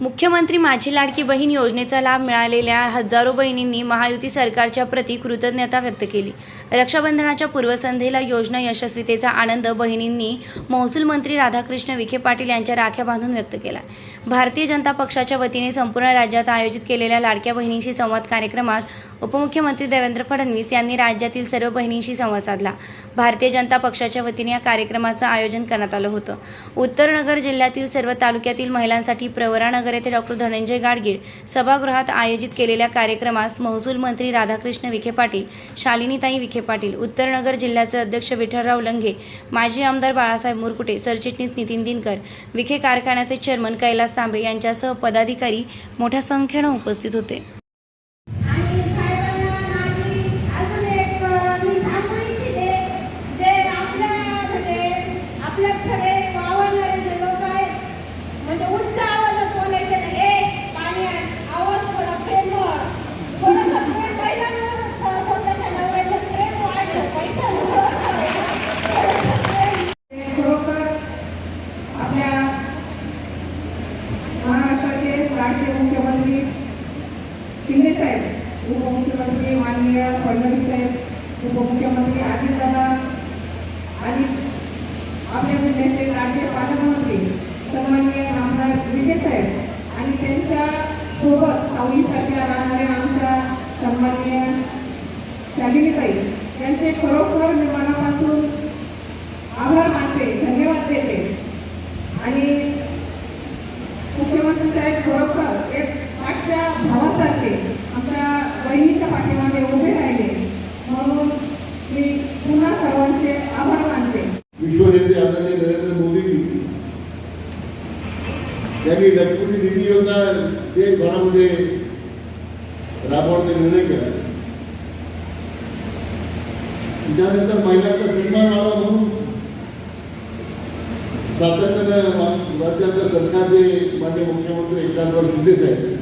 मुख्यमंत्री माझी लाडकी बहीण योजनेचा लाभ मिळालेल्या हजारो बहिणींनी महायुती सरकारच्या प्रती कृतज्ञता व्यक्त केली. रक्षाबंधनाच्या पूर्वसंध्येला योजना यशस्वीतेचा आनंद बहिणींनी महसूल मंत्री राधाकृष्ण विखे पाटील यांच्या राख्या बांधून व्यक्त केला. भारतीय जनता पक्षाच्या वतीने संपूर्ण राज्यात आयोजित केलेल्या लाडक्या बहिणींशी संवाद कार्यक्रमात उपमुख्यमंत्री देवेंद्र फडणवीस यांनी राज्यातील सर्व बहिणींशी संवाद साधला. भारतीय जनता पक्षाच्या वतीने या कार्यक्रमाचं आयोजन करण्यात आलं होतं. उत्तरनगर जिल्ह्यातील सर्व तालुक्यातील महिलांसाठी प्रवरानगर येथे डॉक्टर धनंजय गाडगीळ सभागृहात आयोजित केलेल्या कार्यक्रमास महसूल मंत्री राधाकृष्ण विखे पाटील शालिनीताई विखे पाटील उत्तरनगर जिल्ह्याचे अध्यक्ष विठ्ठलराव लंघे माजी आमदार बाळासाहेब मुरकुटे सरचिटणीस नितीन दिनकर विखे कारखान्याचे चेअरमन कैलास तांबे यांच्यासह पदाधिकारी मोठ्या संख्येनं उपस्थित होते. शिंदे साहेब उपमुख्यमंत्री माननीय फडणवीस साहेब उपमुख्यमंत्री अजितदादा आणि आपल्या जिल्ह्याचे राज्य पालकमंत्री सन्माननीय आमदार विखे साहेब आणि त्यांच्यासोबत सावलीसारख्या राहणाऱ्या आमच्या सन्माननीय शालिनीताई यांचे खरोखर विमानापासून आभार मानते धन्यवाद देते आणि मुख्यमंत्री साहेब खरोखर एक मागच्या भावासारखे आमच्या बहिणीच्या पाठीमागे उभे राहिले म्हणून मी पुन्हा सर्वांचे आभार मानते विश्वनेते आदरणीय नरेंद्र मोदी त्यांनी लखपती निधी योजना देशभरामध्ये राबवण्याचा निर्णय केला. त्यानंतर महिलांचा सन्मान व्हावा म्हणून सातत्यानं राज्याच्या सरकारचे मान्य मुख्यमंत्री एकनाथराव शिंदे साहेब.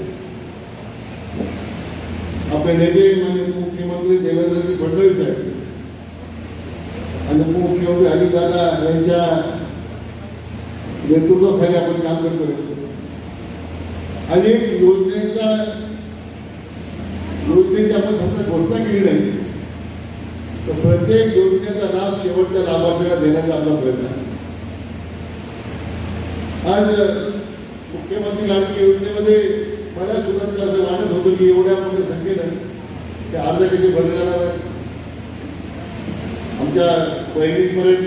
आपले नेते मान्य मुख्यमंत्री देवेंद्रजी फडणवीस साहेब. आणि उपमुख्यमंत्री अजितदादा यांच्या नेतृत्वाखाली आपण काम करतो. अनेक योजनेचा योजनेची आपण फक्त घोषणा केली नाही. तर प्रत्येक योजनेचा लाभ शेवटच्या लाभार्थ्याला देण्याचा आपला प्रयत्न आहे. आज मुख्यमंत्री लाडकी योजनेमध्ये बऱ्याच सुरुवातीला असं वाटत होतं की एवढ्या मोठ्या संख्येनं ते अर्ज कसे भरले जाणार आहेत आमच्या बहिणींपर्यंत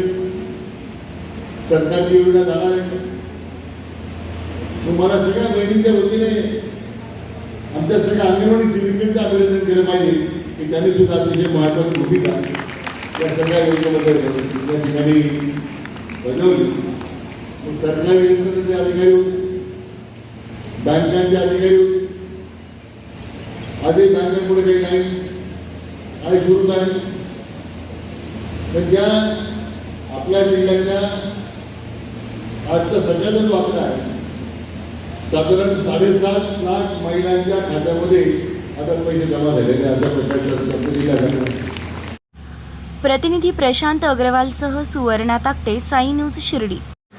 सरकारची योजना जाणार आहे मग सगळ्या बहिणींच्या वतीने आमच्या सगळ्या अंगणवाडी सिंडिकेटचं अभिनंदन केलं पाहिजे की त्यांनी सुद्धा अतिशय महत्वाची भूमिका या सगळ्या योजनेमध्ये त्या ठिकाणी बजावली मग सरकारी यंत्रणेचे अधिकारी होते बँकांचे अधिकारी होते. आधी बँकांपुढे काही नाही. काही सुरू नाही. तर ज्या आपल्या जिल्ह्यातल्या आजचा सगळ्याचा जो आकडा आहे साधारण साडेसात लाख महिलांच्या खात्यामध्ये आता पैसे जमा झालेले अशा प्रकारच्या प्रतिनिधी प्रशांत अग्रवालसह सुवर्णा ताकटे साई न्यूज शिर्डी.